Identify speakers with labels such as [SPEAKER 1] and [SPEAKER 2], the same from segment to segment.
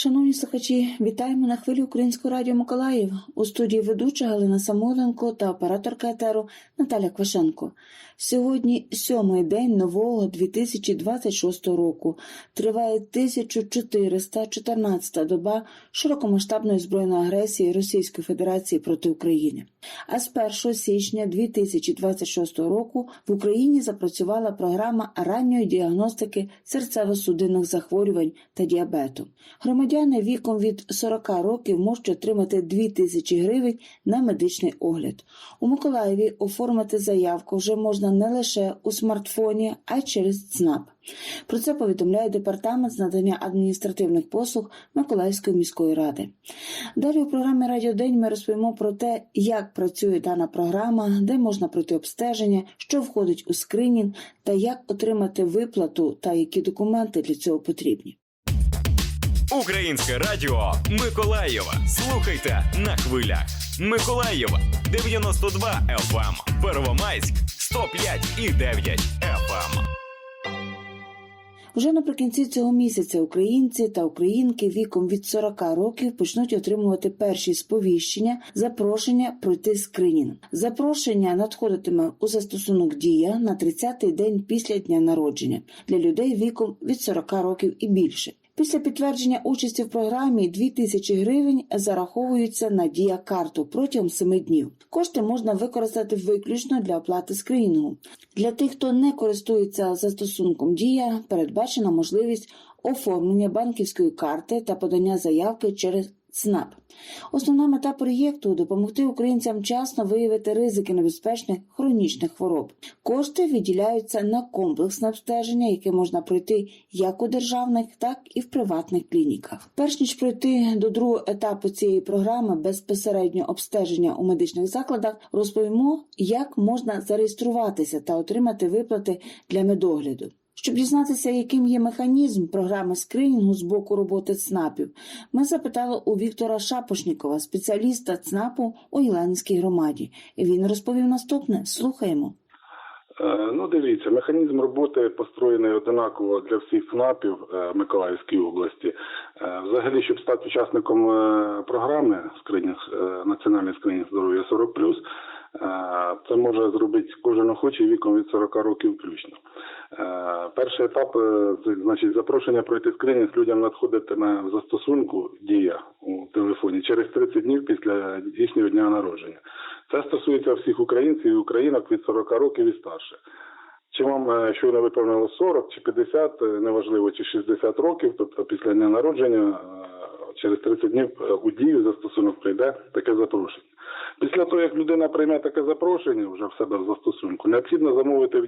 [SPEAKER 1] Шановні слухачі, вітаємо на хвилі Українського радіо Миколаїв. У студії ведуча Галина Самоленко та операторка етеру Наталя Квашенко. Сьогодні сьомий день нового 2026 року. Триває 1414 доба широкомасштабної збройної агресії Російської Федерації проти України. А з 1 січня 2026 року в Україні запрацювала програма ранньої діагностики серцево-судинних захворювань та діабету. Громадяни віком від 40 років можуть отримати 2 тисячі гривень на медичний огляд. У Миколаєві оформити заявку вже можна не лише у смартфоні, а й через ЦНАП. Про це повідомляє департамент з надання адміністративних послуг Миколаївської міської ради. Далі у програмі Радіодень ми розповімо про те, як працює дана програма, де можна пройти обстеження, що входить у скринінг та як отримати виплату та які документи для цього потрібні.
[SPEAKER 2] Українське радіо Миколаєва. Слухайте на хвилях. Миколаєва 92 FM. Первомайськ 105 і 9 FM.
[SPEAKER 1] Вже наприкінці цього місяця українці та українки віком від 40 років почнуть отримувати перші сповіщення, запрошення пройти скринінг. Запрошення надходитиме у застосунок Дія на 30-й день після дня народження для людей віком від 40 років і більше. Після підтвердження участі в програмі 2 тисячі гривень зараховуються на дія карту протягом 7 днів. Кошти можна використати виключно для оплати скринінгу. Для тих, хто не користується застосунком Дія, передбачена можливість оформлення банківської карти та подання заявки через ЦНАП. Основна мета проєкту допомогти українцям вчасно виявити ризики небезпечних хронічних хвороб. Кошти виділяються на комплексне обстеження, яке можна пройти як у державних, так і в приватних клініках. Перш ніж пройти до другого етапу цієї програми безпосередньо обстеження у медичних закладах, розповімо, як можна зареєструватися та отримати виплати для медогляду. Щоб дізнатися, яким є механізм програми скринінгу з боку роботи ЦНАПів, ми запитали у Віктора Шапошнікова, спеціаліста ЦНАПу у Єленській громаді. І він розповів наступне. Слухаємо.
[SPEAKER 3] Е, Ну, дивіться, механізм роботи построєний одинаково для всіх ФНАПів е, Миколаївської області. Е, Взагалі, щоб стати учасником програми скринінг, національний скринінг здоров'я 40+, е, це може зробити кожен охочий віком від 40 років включно. Е, Перший етап, е, значить, запрошення пройти скринінг людям надходитиме в застосунку дія у телефоні через 30 днів після їхнього дня народження. Це стосується всіх українців і українок від 40 років і старше. Чи вам е, щойно виповнило 40 чи 50, е, неважливо, чи 60 років, тобто після дня народження, через 30 днів е, у дію застосунок прийде таке запрошення. Після того, як людина прийме таке запрошення вже в себе в застосунку, необхідно замовити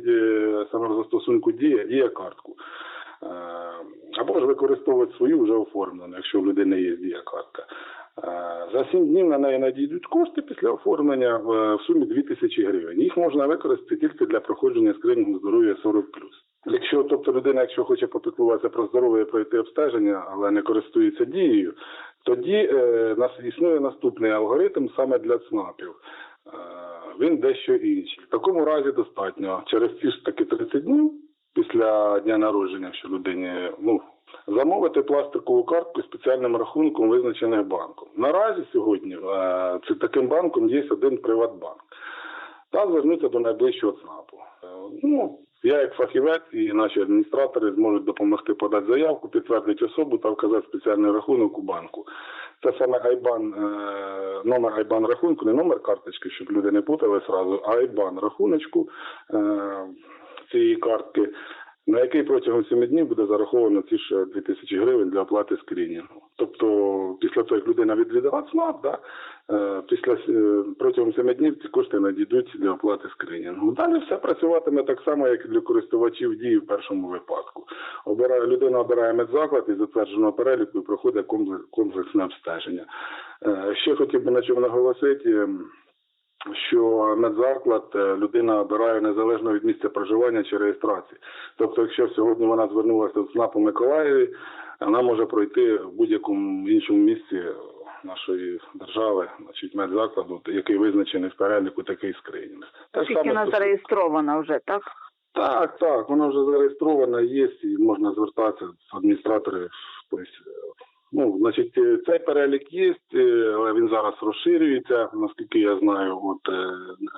[SPEAKER 3] саме в застосунку дія дія картку. Е, Або ж використовувати свою вже оформлену, якщо в людини є дія картка. Е, За 7 днів на неї надійдуть кошти після оформлення в сумі 2 тисячі гривень. Їх можна використати тільки для проходження скринінгу здоров'я 40+. Якщо тобто людина, якщо хоче попіклуватися про здоров'я пройти обстеження, але не користується дією, тоді е, нас існує наступний алгоритм саме для ЦНАПів. Е, він дещо інший. В такому разі достатньо через ці ж таки 30 днів після дня народження, що людині ну замовити пластикову картку спеціальним рахунком, визначених банком. Наразі сьогодні е, це таким банком є один Приватбанк. Та звернутися до найближчого ЦНАПу. Е, Ну, я як фахівець і наші адміністратори зможуть допомогти подати заявку, підтвердити особу та вказати спеціальний рахунок у банку. Це саме Айбан, е, номер Айбан рахунку, не номер карточки, щоб люди не путали зразу, а Айбан рахуночку е, цієї картки, на який протягом 7 днів буде зараховано ці ж 2000 гривень для оплати скринінгу. Тобто, після того, як людина відвідала ЦНАП, е, після е, протягом 7 днів ці кошти надійдуть для оплати скринінгу. Далі все працюватиме так само, як і для користувачів дії в першому випадку. Обирає людина обирає медзаклад із затвердженого переліку і проходить комплекс- комплексне обстеження. Е, Ще хотів би на чому наголосити. що медзаклад е, людина обирає незалежно від місця проживання чи реєстрації. Тобто, якщо сьогодні вона звернулася в ЦНАП у Миколаєві, вона може пройти в будь-якому іншому місці нашої держави, значить медзакладу, який визначений в переліку такий скринінг. Так
[SPEAKER 4] Тільки вона зареєстрована вже, так?
[SPEAKER 3] так, так, вона вже зареєстрована, є і можна звертатися в адміністратори. Тобто, ну, значить, цей перелік є, е, але він зараз розширюється, наскільки я знаю. От, е,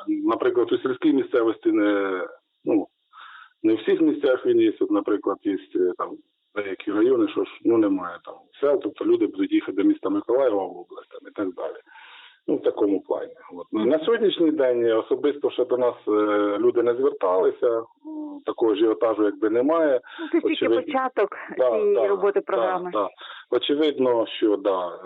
[SPEAKER 3] наприклад, у сільській місцевості не, ну, не в всіх місцях він є. От, наприклад, є е, там деякі райони, що ж ну немає там сел, тобто люди будуть їхати до міста Миколаєва в область там, і так далі. Ну, в такому плані. От. Ну, На сьогоднішній день особисто ще до нас е, люди не зверталися, такого ажіотажу якби немає.
[SPEAKER 4] Ну, Це тільки початок
[SPEAKER 3] Да,
[SPEAKER 4] цієї
[SPEAKER 3] да,
[SPEAKER 4] роботи програми.
[SPEAKER 3] Да, да. Очевидно, що да, е,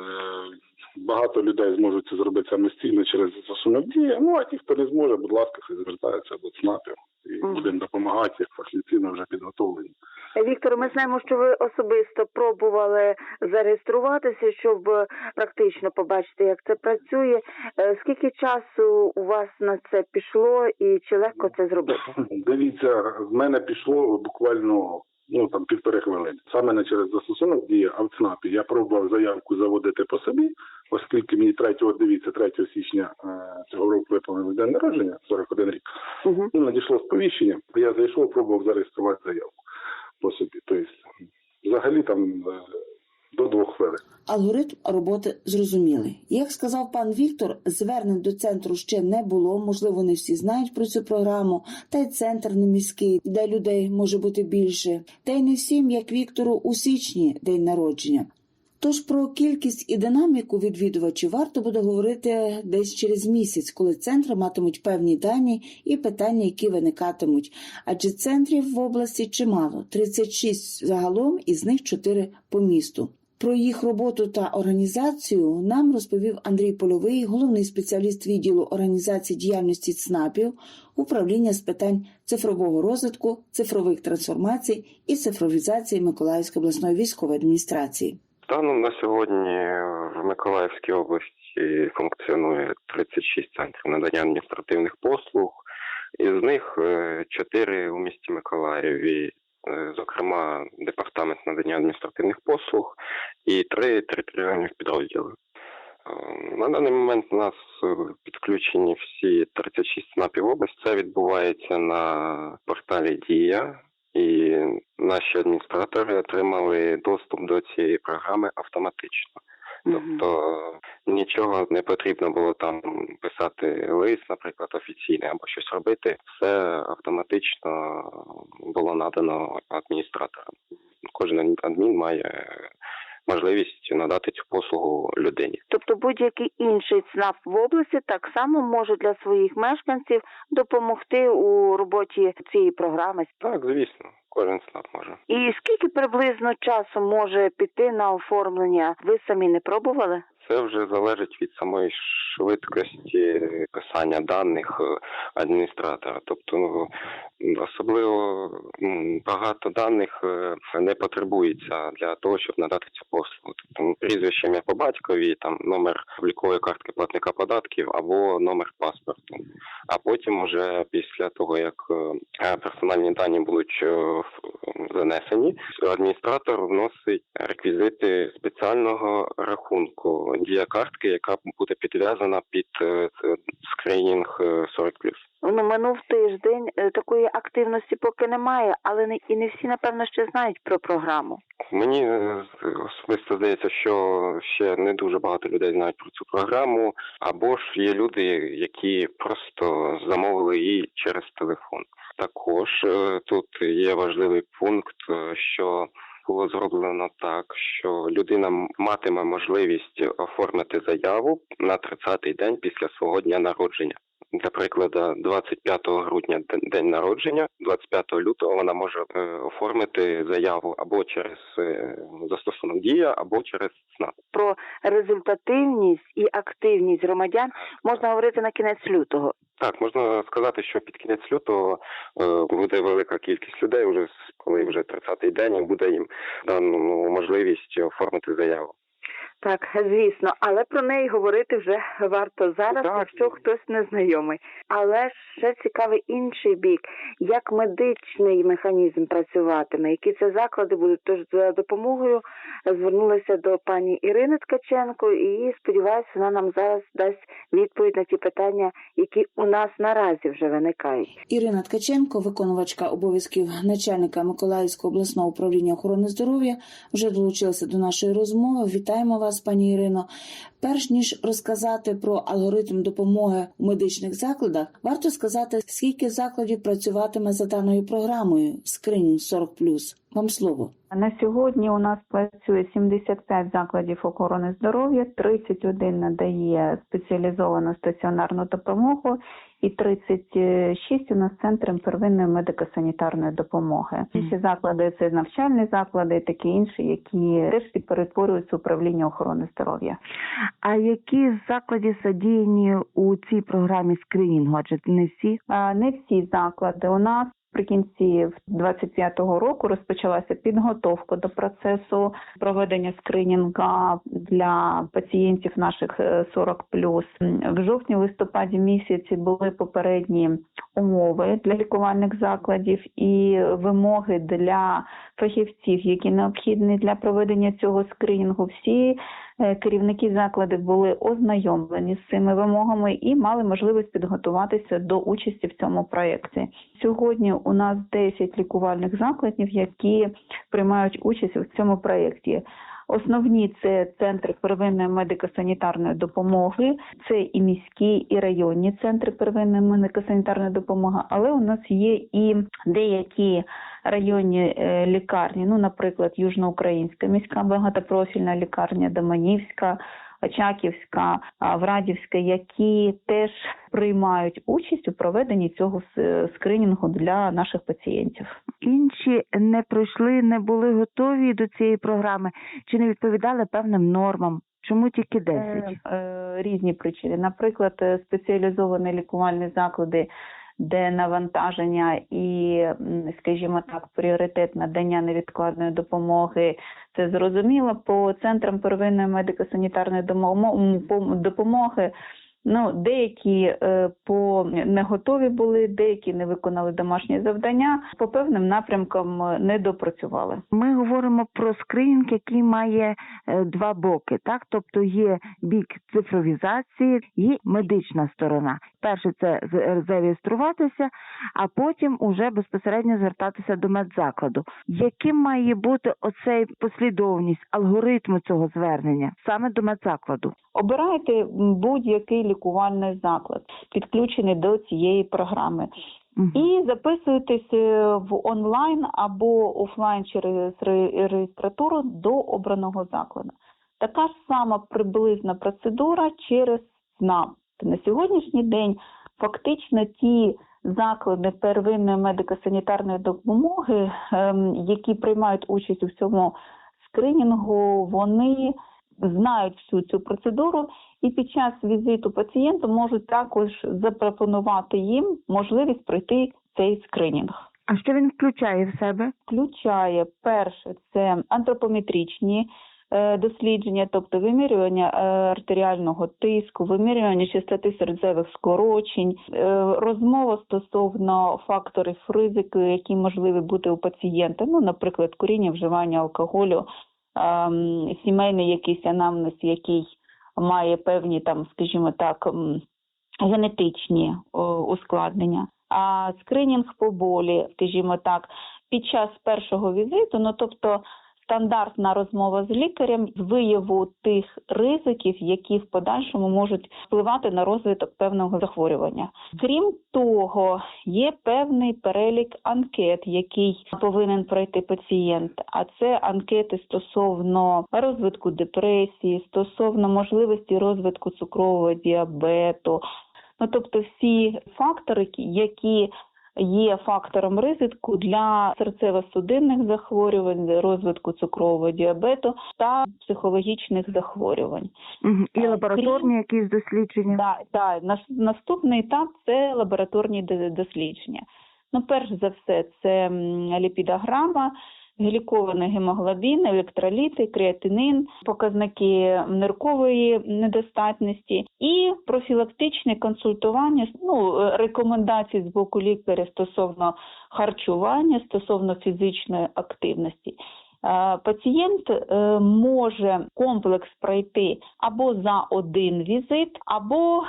[SPEAKER 3] багато людей зможуть це зробити самостійно через застосунок дії. Ну а ті, хто не зможе, будь ласка, хай звертаються до ЦНАПів і
[SPEAKER 4] Мгм.
[SPEAKER 3] будемо допомагати, як фахівці ми вже підготовлені.
[SPEAKER 4] Віктор, ми знаємо, що ви особисто пробували зареєструватися, щоб е, практично побачити, як це працює. Е, Скільки часу у вас на це пішло, і чи легко це зробити?
[SPEAKER 3] Дивіться, в мене пішло буквально ну там півтори хвилини. Саме не через застосунок дії, а в ЦНАПі. Я пробував заявку заводити по собі, оскільки мені 3, дивіться, 3 січня е, цього року виповнили день народження, 41 рік.
[SPEAKER 4] Угу.
[SPEAKER 3] Надійшло сповіщення, я зайшов, пробував зареєструвати заявку по собі. Тобто, взагалі там е, до двох хвилин.
[SPEAKER 1] Алгоритм роботи зрозумілий. Як сказав пан Віктор, звернень до центру ще не було. Можливо, не всі знають про цю програму, та й центр не міський, де людей може бути більше. Та й не всім, як Віктору, у січні день народження. Тож про кількість і динаміку відвідувачів варто буде говорити десь через місяць, коли центри матимуть певні дані і питання, які виникатимуть. Адже центрів в області чимало 36 загалом, із них 4 по місту. Про їх роботу та організацію нам розповів Андрій Польовий, головний спеціаліст відділу організації діяльності ЦНАПів, управління з питань цифрового розвитку, цифрових трансформацій і цифровізації Миколаївської обласної військової адміністрації.
[SPEAKER 5] Станом на сьогодні в Миколаївській області функціонує 36 центрів надання адміністративних послуг. Із них 4 у місті Миколаєві, е, зокрема департамент надання адміністративних послуг і 3 територіальних підрозділи. Е, На даний момент у нас е, підключені всі 36 ЦНАПів області. Це відбувається на порталі Дія. І наші адміністратори отримали доступ до цієї програми автоматично. Тобто нічого не потрібно було там писати лист, наприклад, офіційний або щось робити. Все автоматично було надано адміністраторам. Кожен адмін має можливість надати цю послугу людині.
[SPEAKER 4] Тобто будь-який інший ЦНАП в області так само може для своїх мешканців допомогти у роботі цієї програми.
[SPEAKER 5] Так, звісно, кожен ЦНАП може.
[SPEAKER 4] І скільки приблизно часу може піти на оформлення? Ви самі не пробували?
[SPEAKER 5] Це вже залежить від самої швидкості писання даних е, адміністратора. Тобто, ну, особливо багато даних е, не потребується для того, щоб надати цю послугу. Тобто прізвище ім'я по батькові, там номер облікової картки платника податків або номер паспорту. А потім, уже після того як е, персональні дані будуть занесені, адміністратор вносить реквізити спеціального рахунку дія картки, яка буде підв'язана під е, скринінг е, 40+.
[SPEAKER 4] Ну, минув тиждень е, такої активності поки немає, але не і не всі напевно ще знають про програму.
[SPEAKER 5] Мені е, особисто здається, що ще не дуже багато людей знають про цю програму, або ж є люди, які просто замовили її через телефон. Також е, тут є важливий пункт, е, що було зроблено так, що людина матиме можливість оформити заяву на 30-й день після свого дня народження. Для прикладу, 25 грудня день народження, 25 лютого вона може е, оформити заяву або через е, застосунок дія, або через СНАП.
[SPEAKER 4] Про результативність і активність громадян можна говорити на кінець лютого.
[SPEAKER 5] Так, можна сказати, що під кінець лютого е, буде велика кількість людей, вже з- коли вже 30-й день буде їм дано ну, можливість оформити заяву.
[SPEAKER 4] Так, звісно, але про неї говорити вже варто зараз,
[SPEAKER 5] Так.
[SPEAKER 4] якщо хтось не знайомий. Але ж ще цікавий інший бік, як медичний механізм працюватиме, які це заклади будуть. Тож за допомогою звернулася до пані Ірини Ткаченко, і сподіваюся, вона нам зараз дасть відповідь на ті питання, які у нас наразі вже виникають.
[SPEAKER 1] Ірина Ткаченко, виконувачка обов'язків начальника Миколаївського обласного управління охорони здоров'я, вже долучилася до нашої розмови. Вітаємо вас, пані Ірино. Перш ніж розказати про алгоритм допомоги у медичних закладах, варто сказати, скільки закладів працюватиме за даною програмою скринінг 40+. Вам слово.
[SPEAKER 6] На сьогодні у нас працює 75 закладів охорони здоров'я, 31 надає спеціалізовану стаціонарну допомогу і 36 у нас центром первинної медико-санітарної допомоги. Інші заклади це навчальні заклади, і такі інші, які теж перетворюються в управління охорони здоров'я.
[SPEAKER 4] А які з закладів задіяні у цій програмі скринінгу? Адже не всі
[SPEAKER 6] А, Не всі заклади у нас. Наприкінці 25-го року розпочалася підготовка до процесу проведення скринінга для пацієнтів наших е, 40+. В жовтні-листопаді місяці були попередні умови для лікувальних закладів і вимоги для фахівців, які необхідні для проведення цього скринінгу. Всі е, керівники закладів були ознайомлені з цими вимогами і мали можливість підготуватися до участі в цьому проєкті. Сьогодні у нас 10 лікувальних закладів, які приймають участь в цьому проєкті. Основні це центри первинної медико-санітарної допомоги, це і міські, і районні центри первинної медико-санітарної допомоги, але у нас є і деякі районні е, лікарні, ну, наприклад, Южноукраїнська міська багатопрофільна лікарня, Доманівська, Очаківська, Врадівська, які теж приймають участь у проведенні цього скринінгу для наших пацієнтів.
[SPEAKER 4] інші не пройшли, не були готові до цієї програми, чи не відповідали певним нормам? Чому тільки 10?
[SPEAKER 6] Е, е, різні причини. Наприклад, е, спеціалізовані лікувальні заклади, де навантаження і, скажімо так, пріоритет надання невідкладної допомоги. Це зрозуміло. По центрам первинної медико-санітарної допомоги. Ну, деякі е, по не готові були, деякі не виконали домашні завдання, по певним напрямкам е, не допрацювали.
[SPEAKER 4] Ми говоримо про скринінг, який має е, два боки. Так, тобто є бік цифровізації, є медична сторона. Перше це зареєструватися, а потім уже безпосередньо звертатися до медзакладу. Яким має бути оцей послідовність алгоритму цього звернення саме до медзакладу?
[SPEAKER 6] Обирайте будь-який лікувальний заклад, підключений до цієї програми, і записуйтесь е, в онлайн або офлайн через реєстратуру до обраного закладу. Така ж сама приблизна процедура через СНАП. На сьогоднішній день фактично ті заклади первинної медико-санітарної допомоги, ем, які приймають участь у цьому скринінгу, вони знають всю цю процедуру і під час візиту пацієнту можуть також запропонувати їм можливість пройти цей скринінг.
[SPEAKER 4] А що він включає в себе?
[SPEAKER 6] Включає перше це антропометричні дослідження, тобто вимірювання е, артеріального тиску, вимірювання частоти серцевих скорочень, е, розмова стосовно факторів ризику, які можливі бути у пацієнта, ну, наприклад, куріння, вживання алкоголю, ем, сімейний якийсь анамнез, який має певні там, скажімо так, генетичні ускладнення. А скринінг по болі, скажімо так, під час першого візиту, ну тобто стандартна розмова з лікарем з вияву тих ризиків, які в подальшому можуть впливати на розвиток певного захворювання. Крім того, є певний перелік анкет, який повинен пройти пацієнт. А це анкети стосовно розвитку депресії, стосовно можливості розвитку цукрового діабету. Ну, тобто всі фактори, які є фактором ризику для серцево-судинних захворювань, розвитку цукрового діабету та психологічних захворювань.
[SPEAKER 4] І
[SPEAKER 6] Е,
[SPEAKER 4] лабораторні якісь дослідження?
[SPEAKER 6] Да, да, наступний етап це лабораторні дослідження. Ну, перш за все, це ліпідограма, глікований гемоглобін, електроліти, креатинин, показники ниркової недостатності і профілактичне консультування, ну, е, рекомендації з боку лікаря стосовно харчування, стосовно фізичної активності. Е, Пацієнт е, може комплекс пройти або за один візит, або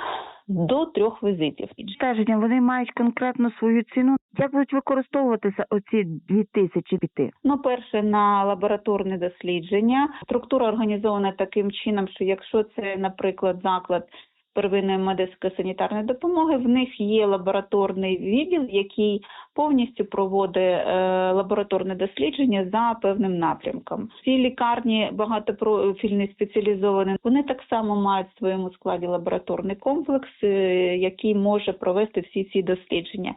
[SPEAKER 6] до трьох візитів.
[SPEAKER 4] Стеження вони мають конкретно свою ціну. Як будуть використовуватися оці дві тисячі піти?
[SPEAKER 6] Ну, перше на лабораторне дослідження. Структура організована таким чином, що якщо це, наприклад, заклад первинної медико-санітарної допомоги, в них є лабораторний відділ, який повністю проводить е, лабораторне дослідження за певним напрямком. Ці лікарні багатопрофільні спеціалізовані, вони так само мають в своєму складі лабораторний комплекс, е, який може провести всі ці дослідження.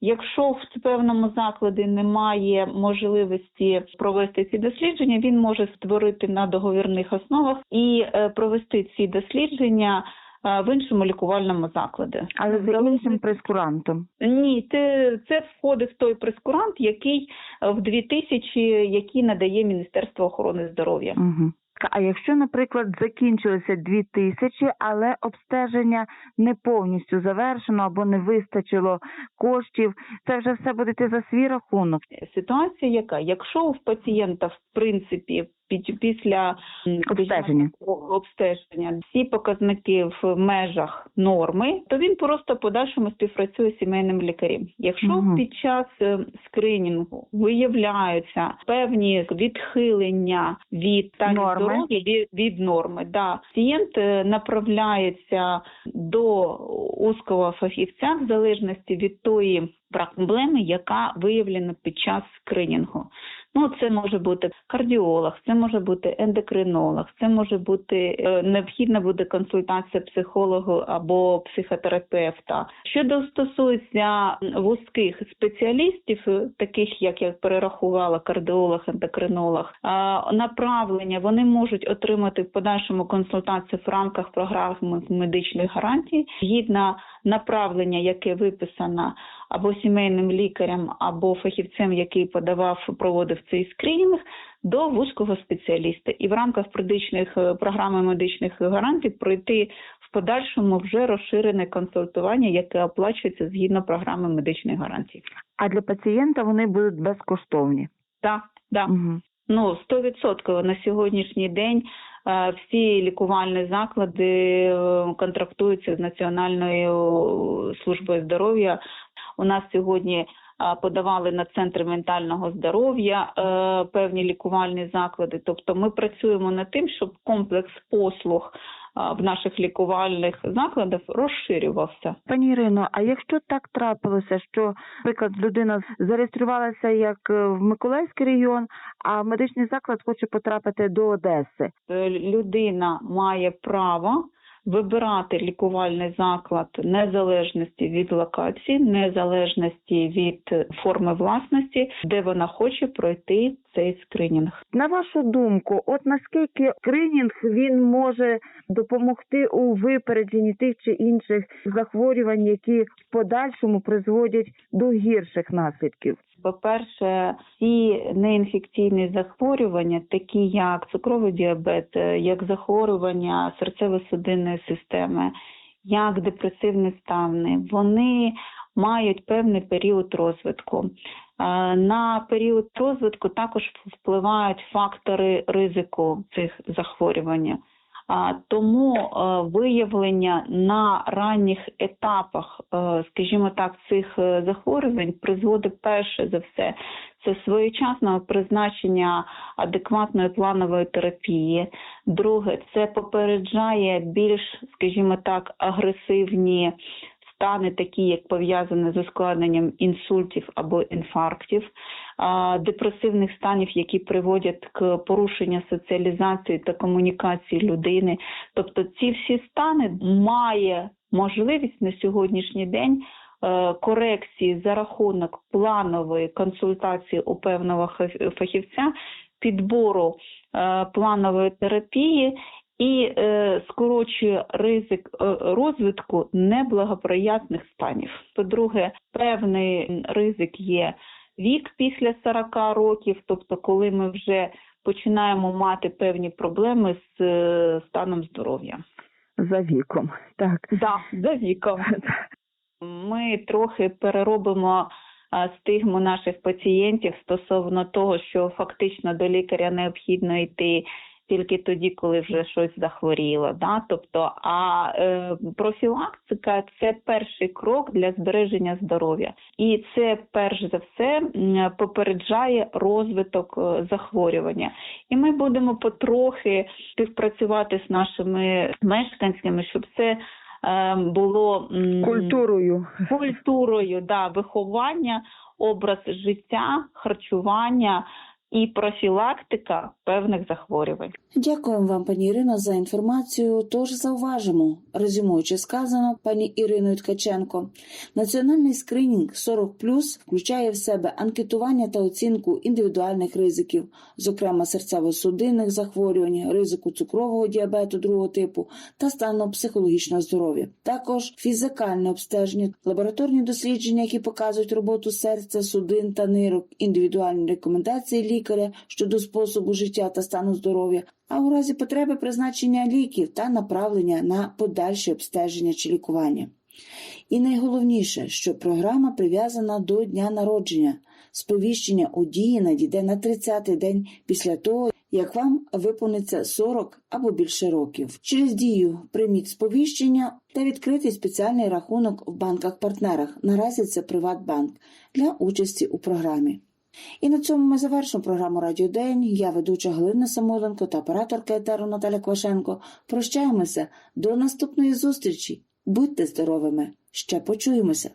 [SPEAKER 6] Якщо в певному закладі немає можливості провести ці дослідження, він може створити на договірних основах і е, провести ці дослідження е, в іншому лікувальному закладі.
[SPEAKER 4] Але за іншим прескурантом.
[SPEAKER 6] ні, це, це входить в той прескурант, який е, в 2000, який надає Міністерство охорони здоров'я.
[SPEAKER 4] Угу. А якщо, наприклад, закінчилося дві тисячі, але обстеження не повністю завершено або не вистачило коштів, це вже все буде за свій рахунок.
[SPEAKER 6] Ситуація яка? Якщо у пацієнта в принципі після
[SPEAKER 4] Обстеження.
[SPEAKER 6] обстеження всі показники в межах норми, то він просто подальшому співпрацює з сімейним лікарем. Якщо
[SPEAKER 4] Мгм.
[SPEAKER 6] під час е, скринінгу виявляються певні відхилення від стану
[SPEAKER 4] Норми.
[SPEAKER 6] здоров'я від, від норми, да, пацієнт е, направляється до узкого фахівця в залежності від тої проблеми, яка виявлена під час скринінгу. Ну, це може бути кардіолог, це може бути ендокринолог, це може бути е, необхідна буде консультація психолога або психотерапевта. Щодо стосується вузьких спеціалістів, таких як я перерахувала, кардіолог, ендокринолог, е, направлення вони можуть отримати в подальшому консультацію в рамках програми медичних гарантій згідно направлення, яке виписано або сімейним лікарем, або фахівцем, який подавав, проводив цей скринінг, до вузького спеціаліста. І в рамках медичних е, програми медичних гарантій пройти в подальшому вже розширене консультування, яке оплачується згідно програми медичних гарантій.
[SPEAKER 4] А для пацієнта вони будуть безкоштовні.
[SPEAKER 6] Так, так.
[SPEAKER 4] Угу.
[SPEAKER 6] Ну, 100% на сьогоднішній день е, всі лікувальні заклади е, контрактуються з Національною службою здоров'я. У нас сьогодні е, подавали на центри ментального здоров'я е, певні лікувальні заклади. Тобто ми працюємо над тим, щоб комплекс послуг е, в наших лікувальних закладах розширювався.
[SPEAKER 4] Пані Ірино, а якщо так трапилося, що, наприклад, людина зареєструвалася як в Миколаївський регіон, а медичний заклад хоче потрапити до Одеси,
[SPEAKER 6] людина має право вибирати лікувальний заклад незалежності від локації, незалежності від форми власності, де вона хоче пройти цей скринінг.
[SPEAKER 4] На вашу думку, от наскільки скринінг він може допомогти у випередженні тих чи інших захворювань, які в подальшому призводять до гірших наслідків?
[SPEAKER 6] По-перше, всі неінфекційні захворювання, такі як цукровий діабет, е, як захворювання серцево-судинної системи, як депресивні стани, вони мають певний період розвитку. Е, На період розвитку також впливають фактори ризику цих захворювань. Тому е, виявлення на ранніх етапах, е, скажімо так, цих е, захворювань призводить перше за все це своєчасного призначення адекватної планової терапії. Друге, це попереджає більш, скажімо так, агресивні стани, такі як пов'язані з ускладненням інсультів або інфарктів, депресивних станів, які приводять к порушенню соціалізації та комунікації людини. Тобто ці всі стани має можливість на сьогоднішній день е, корекції за рахунок планової консультації у певного фахівця, підбору е, планової терапії і е, скорочує ризик е, розвитку неблагоприятних станів. По-друге, певний ризик є вік після 40 років, тобто коли ми вже починаємо мати певні проблеми з е, станом здоров'я.
[SPEAKER 7] За віком. Так.
[SPEAKER 6] Да, за віком. Ми трохи переробимо стигму наших пацієнтів стосовно того, що фактично до лікаря необхідно йти тільки тоді, коли вже щось захворіло. Да? Тобто, а е, профілактика це перший крок для збереження здоров'я, і це перш за все попереджає розвиток е, захворювання. І ми будемо потрохи співпрацювати з нашими мешканцями, щоб це е, було
[SPEAKER 7] Культурою.
[SPEAKER 6] культурою да, виховання, образ життя, харчування і профілактика певних захворювань.
[SPEAKER 1] Дякуємо вам, пані Ірино, за інформацію. Тож зауважимо, резюмуючи сказано пані Іриною Ткаченко, національний скринінг 40 включає в себе анкетування та оцінку індивідуальних ризиків, зокрема серцево-судинних захворювань, ризику цукрового діабету другого типу та стану психологічного здоров'я. Також фізикальне обстеження, лабораторні дослідження, які показують роботу серця, судин та нирок, індивідуальні рекомендації лікаря щодо способу життя та стану здоров'я, а у разі потреби призначення ліків та направлення на подальше обстеження чи лікування. І найголовніше, що програма прив'язана до дня народження. Сповіщення у дії надійде на 30-й день після того, як вам виповниться 40 або більше років. Через дію прийміть сповіщення та відкритий спеціальний рахунок в банках-партнерах. Наразі це Приватбанк для участі у програмі. І на цьому ми завершимо програму Радіо День. Я ведуча Галина Самойленко та операторка етеру Наталя Квашенко. Прощаємося до наступної зустрічі. Будьте здоровими! Ще почуємося!